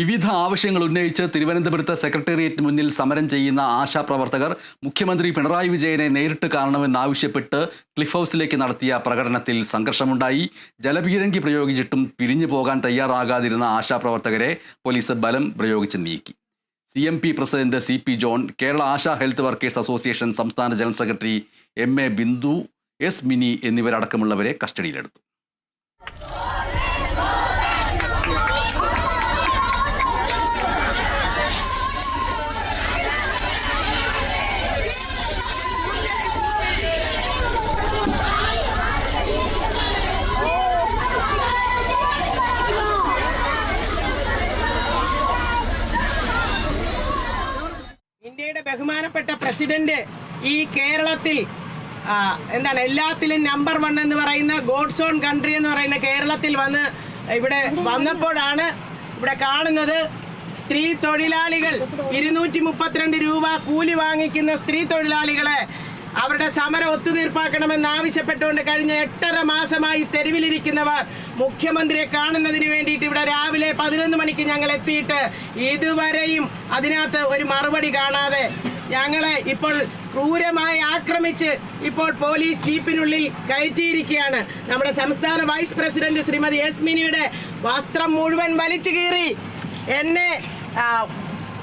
വിവിധ ആവശ്യങ്ങൾ ഉന്നയിച്ച് തിരുവനന്തപുരത്ത് സെക്രട്ടേറിയറ്റ് മുന്നിൽ സമരം ചെയ്യുന്ന ആശാപ്രവർത്തകർ മുഖ്യമന്ത്രി പിണറായി വിജയനെ നേരിട്ട് കാണണമെന്നാവശ്യപ്പെട്ട് ക്ലിഫ് ഹൗസിലേക്ക് നടത്തിയ പ്രകടനത്തിൽ സംഘർഷമുണ്ടായി. ജലപീരങ്കി പ്രയോഗിച്ചിട്ടും പിരിഞ്ഞു പോകാൻ തയ്യാറാകാതിരുന്ന ആശാപ്രവർത്തകരെ പോലീസ് ബലം പ്രയോഗിച്ച് നീക്കി. C M P president C P John Kerala ASHA health workers association സംസ്ഥാന general secretary M A Bindu S Mini എന്നിവരടക്കമുള്ളവരെ കസ്റ്റഡിയിലെടുത്തു ഇന്ത്യയുടെ ബഹുമാനപ്പെട്ട പ്രസിഡന്റ് ഈ കേരളത്തിൽ എന്താണ് എല്ലാത്തിലും നമ്പർ വൺ എന്ന് പറയുന്ന ഗോഡ്സ് ഓൺ കൺട്രി എന്ന് പറയുന്ന കേരളത്തിൽ വന്ന് ഇവിടെ വന്നപ്പോഴാണ് ഇവിടെ കാണുന്നത് സ്ത്രീ തൊഴിലാളികൾ. ഇരുന്നൂറ്റി മുപ്പത്തിരണ്ട് രൂപ കൂലി വാങ്ങിക്കുന്ന സ്ത്രീ തൊഴിലാളികളെ അവരുടെ സമരം ഒത്തുതീർപ്പാക്കണമെന്ന് ആവശ്യപ്പെട്ടുകൊണ്ട് കഴിഞ്ഞ എട്ടര മാസമായി തെരുവിലിരിക്കുന്നവർ മുഖ്യമന്ത്രിയെ കാണുന്നതിന് വേണ്ടിയിട്ട് ഇവിടെ രാവിലെ പതിനൊന്ന് മണിക്ക് ഞങ്ങൾ എത്തിയിട്ട് ഇതുവരെയും അതിനകത്ത് ഒരു മറുപടി കാണാതെ ഞങ്ങളെ ഇപ്പോൾ ക്രൂരമായി ആക്രമിച്ച് ഇപ്പോൾ പോലീസ് ജീപ്പിനുള്ളിൽ കയറ്റിയിരിക്കുകയാണ്. നമ്മുടെ സംസ്ഥാന വൈസ് പ്രസിഡന്റ് ശ്രീമതി യസ്മിനിയുടെ വസ്ത്രം മുഴുവൻ വലിച്ചു കീറി. എന്നെ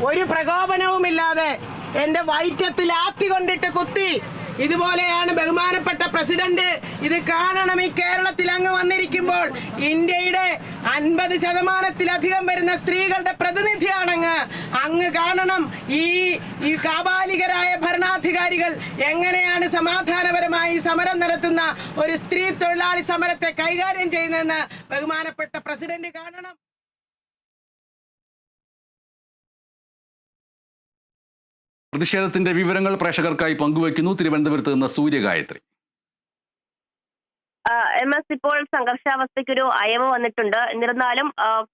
ഒരു പ്രകോപനവുമില്ലാതെ എന്റെ വയറ്റത്തിൽ ആത്തി കൊണ്ടിട്ട് കുത്തി. ഇതുപോലെയാണ് ബഹുമാനപ്പെട്ട പ്രസിഡന്റ് ഇത് കാണണം ഈ കേരളത്തിൽ അങ്ങ് വന്നിരിക്കുമ്പോൾ. ഇന്ത്യയുടെ അൻപത് ശതമാനത്തിലധികം വരുന്ന സ്ത്രീകളുടെ പ്രതിനിധിയാണങ്ങ്. അങ്ങ് കാണണം ഈ കാബാലികരായ ഭരണാധികാരികൾ എങ്ങനെയാണ് സമാധാനപരമായി സമരം നടത്തുന്ന ഒരു സ്ത്രീ തൊഴിലാളി സമരത്തെ കൈകാര്യം ചെയ്യുന്നതെന്ന് ബഹുമാനപ്പെട്ട പ്രസിഡന്റ് കാണണം. പ്രതിഷേധത്തിന്റെ വിവരങ്ങൾ പ്രേക്ഷകർക്കായി പങ്കുവയ്ക്കുന്നു തിരുവനന്തപുരത്ത് നിന്ന് സൂര്യഗായത്രി. എം എസ് ഇപ്പോൾ സംഘർഷാവസ്ഥയ്ക്കൊരു അയവ് വന്നിട്ടുണ്ട്. എന്നിരുന്നാലും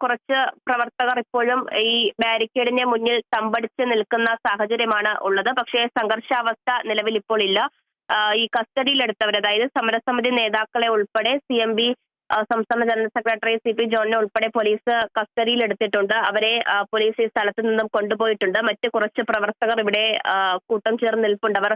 കുറച്ച് പ്രവർത്തകർ ഇപ്പോഴും ഈ ബാരിക്കേഡിന്റെ മുന്നിൽ തമ്പടിച്ച് നിൽക്കുന്ന സാഹചര്യമാണ് ഉള്ളത്. പക്ഷേ സംഘർഷാവസ്ഥ നിലവിൽ ഇപ്പോൾ ഇല്ല. ഈ കസ്റ്റഡിയിലെടുത്തവർ അതായത് സമരസമിതി നേതാക്കളെ ഉൾപ്പെടെ സി എം ബി സംസ്ഥാന ജനറൽ സെക്രട്ടറി സി പി ജോണിനെ ഉൾപ്പെടെ പോലീസ് കസ്റ്റഡിയിലെടുത്തിട്ടുണ്ട്. അവരെ പോലീസ് ഈ സ്ഥലത്ത് നിന്നും കൊണ്ടുപോയിട്ടുണ്ട്. മറ്റ് കുറച്ച് പ്രവർത്തകർ ഇവിടെ കൂട്ടം ചേർന്ന് നിൽപ്പുണ്ട്. അവർ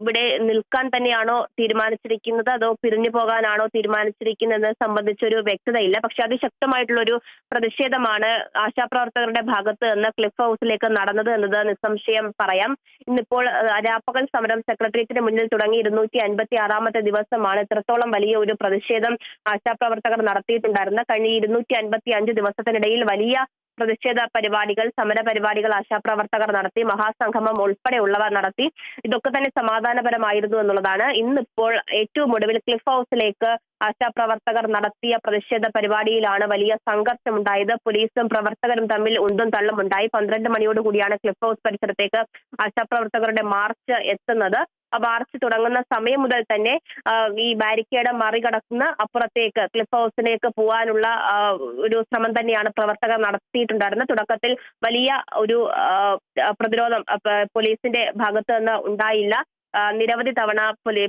ഇവിടെ നിൽക്കാൻ തന്നെയാണോ തീരുമാനിച്ചിരിക്കുന്നത്? അതോ പിരിഞ്ഞു പോകാനാണോ തീരുമാനിച്ചിരിക്കുന്നത് സംബന്ധിച്ചൊരു വ്യക്തതയില്ല. പക്ഷെ അതിശക്തമായിട്ടുള്ള ഒരു പ്രതിഷേധമാണ് ആശാപ്രവർത്തകരുടെ ഭാഗത്ത് നിന്ന് ക്ലിഫ് ഹൗസിലേക്ക് നടന്നത് എന്നത് നിസ്സംശയം പറയാം. ഇന്നിപ്പോൾ രാപ്പകൽ സമരം സെക്രട്ടേറിയറ്റിന് മുന്നിൽ തുടങ്ങി ഇരുന്നൂറ്റി അൻപത്തി ആറാമത്തെ ദിവസമാണ് ഇത്രത്തോളം വലിയ ഒരു പ്രതിഷേധം ആശാപ്രവർത്തകർ നടത്തിയിട്ടുണ്ടായിരുന്ന കഴിഞ്ഞ ഇരുന്നൂറ്റി അൻപത്തി അഞ്ച് ദിവസത്തിനിടയിൽ വലിയ പ്രതിഷേധ പരിപാടികൾ സമര പരിപാടികൾ ആശാപ്രവർത്തകർ നടത്തി മഹാസംഗമം ഉൾപ്പെടെയുള്ളവ നടത്തി ഇതൊക്കെ തന്നെ സമാധാനപരമായിരുന്നു എന്നുള്ളതാണ്. ഇന്നിപ്പോൾ ഏറ്റവും ഒടുവിൽ ക്ലിഫ് ഹൗസിലേക്ക് ആശാപ്രവർത്തകർ നടത്തിയ പ്രതിഷേധ പരിപാടിയിലാണ് വലിയ സംഘർഷമുണ്ടായത്. പോലീസും പ്രവർത്തകരും തമ്മിൽ ഉന്തും തള്ളും ഉണ്ടായി. പന്ത്രണ്ട് മണിയോടുകൂടിയാണ് ക്ലിഫ് ഹൗസ് പരിസരത്തേക്ക് ആശാപ്രവർത്തകരുടെ മാർച്ച് എത്തുന്നത്. മാർച്ച് തുടങ്ങുന്ന സമയം മുതൽ തന്നെ ഈ ബാരിക്കേഡ് മറികടക്കുന്ന അപ്പുറത്തേക്ക് ക്ലിഫ് ഹൗസിലേക്ക് പോകാനുള്ള ഒരു ശ്രമം തന്നെയാണ് പ്രവർത്തകർ നടത്തിയിട്ടുണ്ടായിരുന്നത്. തുടക്കത്തിൽ വലിയ ഒരു പ്രതിരോധം പോലീസിന്റെ ഭാഗത്ത് നിന്ന് ഉണ്ടായില്ല. നിരവധി തവണ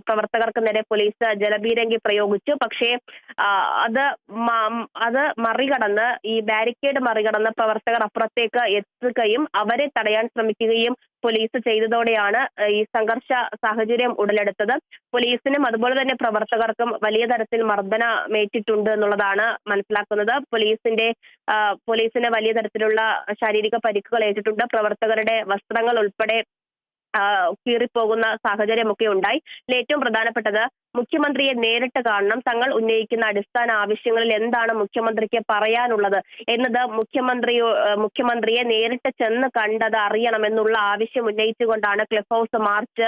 പ്രവർത്തകർക്ക് നേരെ പോലീസ് ജലപീരങ്കി പ്രയോഗിച്ചു. പക്ഷേ അത് അത് മറികടന്ന് ഈ ബാരിക്കേഡ് മറികടന്ന് പ്രവർത്തകർ അപ്പുറത്തേക്ക് എത്തുകയും അവരെ തടയാൻ ശ്രമിക്കുകയും പോലീസ് ചെയ്തതോടെയാണ് ഈ സംഘർഷ സാഹചര്യം ഉടലെടുത്തത്. പോലീസിനും അതുപോലെ തന്നെ പ്രവർത്തകർക്കും വലിയ തരത്തിൽ മർദ്ദനമേറ്റിട്ടുണ്ട് എന്നുള്ളതാണ് മനസ്സിലാക്കുന്നത്. പോലീസിന്റെ പോലീസിന് വലിയ തരത്തിലുള്ള ശാരീരിക പരിക്കുകൾ ഏറ്റിട്ടുണ്ട്. പ്രവർത്തകരുടെ വസ്ത്രങ്ങൾ ഉൾപ്പെടെ കീറിപ്പോകുന്ന സാഹചര്യമൊക്കെ ഉണ്ടായി. ഏറ്റവും പ്രധാനപ്പെട്ടത് മുഖ്യമന്ത്രിയെ നേരിട്ട് കാണണം. തങ്ങൾ ഉന്നയിക്കുന്ന അടിസ്ഥാന ആവശ്യങ്ങളിൽ എന്താണ് മുഖ്യമന്ത്രിക്ക് പറയാനുള്ളത് എന്നത് മുഖ്യമന്ത്രി മുഖ്യമന്ത്രിയെ നേരിട്ട് ചെന്ന് കണ്ടത് അറിയണം എന്നുള്ള ആവശ്യം ഉന്നയിച്ചുകൊണ്ടാണ് ക്ലിഫ് ഹൗസ് മാർച്ച്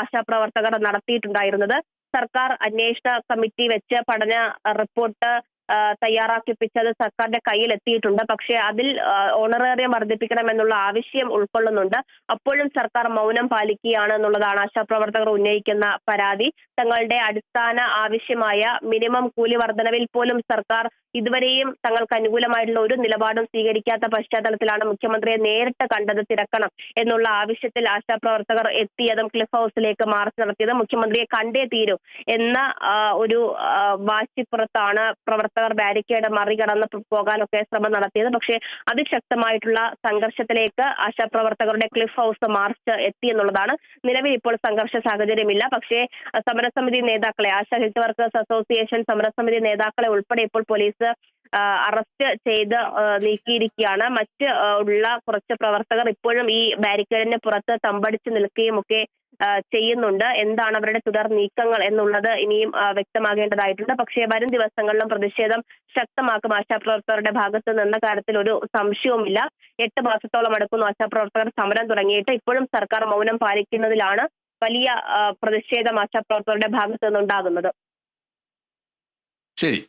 ആശാപ്രവർത്തകർ നടത്തിയിട്ടുണ്ടായിരുന്നത്. സർക്കാർ അന്വേഷണ കമ്മിറ്റി വെച്ച് പഠന റിപ്പോർട്ട് തയ്യാറാക്കിപ്പിച്ചത് സർക്കാരിന്റെ കയ്യിൽ എത്തിയിട്ടുണ്ട് പക്ഷേ അതിൽ ഓണറേറിയം വർദ്ധിപ്പിക്കണം എന്നുള്ള ആവശ്യം ഉൾക്കൊള്ളുന്നുണ്ട്. അപ്പോഴും സർക്കാർ മൗനം പാലിക്കുകയാണ് എന്നുള്ളതാണ് ആശാപ്രവർത്തകർ ഉന്നയിക്കുന്ന പരാതി. തങ്ങളുടെ അടിസ്ഥാന ആവശ്യമായ മിനിമം കൂലി വർധനവിൽ പോലും സർക്കാർ ഇതുവരെയും തങ്ങൾക്ക് അനുകൂലമായിട്ടുള്ള ഒരു നിലപാടും സ്വീകരിക്കാത്ത പശ്ചാത്തലത്തിലാണ് മുഖ്യമന്ത്രിയെ നേരിട്ട് കണ്ടത് തിരക്കണം എന്നുള്ള ആവശ്യത്തിൽ ആശാപ്രവർത്തകർ എത്തിയതും ക്ലിഫ് ഹൗസിലേക്ക് മാർച്ച് നടത്തിയതും മുഖ്യമന്ത്രിയെ കണ്ടേ തീരൂ എന്ന ഒരു വാശിപ്പുറത്താണ് പ്രവർത്തകർ ആശാപ്രവർത്തകർ ബാരിക്കേഡ് മറികടന്ന് പോകാനൊക്കെ ശ്രമം നടത്തിയത്. പക്ഷേ അതിശക്തമായിട്ടുള്ള സംഘർഷത്തിലേക്ക് ആശാപ്രവർത്തകരുടെ ക്ലിഫ് ഹൗസ് മാർച്ച് എത്തി എന്നുള്ളതാണ്. നിലവിൽ ഇപ്പോൾ സംഘർഷ സാഹചര്യമില്ല. പക്ഷേ സമരസമിതി നേതാക്കളെ ആശാ ഹെൽത്ത് വർക്കേഴ്സ് അസോസിയേഷൻ സമരസമിതി നേതാക്കളെ ഉൾപ്പെടെ ഇപ്പോൾ പോലീസ് അറസ്റ്റ് ചെയ്ത് നീക്കിയിരിക്കുകയാണ്. മറ്റ് ഉള്ള കുറച്ച് പ്രവർത്തകർ ഇപ്പോഴും ഈ ബാരിക്കേഡിന് പുറത്ത് തമ്പടിച്ച് നിൽക്കുകയും ഒക്കെ ചെയ്യുന്നുണ്ട്. എന്താണ് അവരുടെ തുടർ നീക്കങ്ങൾ എന്നുള്ളത് ഇനിയും വ്യക്തമാകേണ്ടതായിട്ടുണ്ട്. പക്ഷേ വരും ദിവസങ്ങളിലും പ്രതിഷേധം ശക്തമാക്കും. ആശാപ്രവർത്തകരുടെ ഭാഗത്ത് നിന്ന കാര്യത്തിൽ ഒരു സംശയവുമില്ല. എട്ട് മാസത്തോളം അടുക്കുന്നു ആശാപ്രവർത്തകർ സമരം തുടങ്ങിയിട്ട്. ഇപ്പോഴും സർക്കാർ മൗനം പാലിക്കുന്നതിലാണ് വലിയ പ്രതിഷേധം ആശാപ്രവർത്തകരുടെ ഭാഗത്ത് നിന്നുണ്ടാകുന്നത്. ശരി.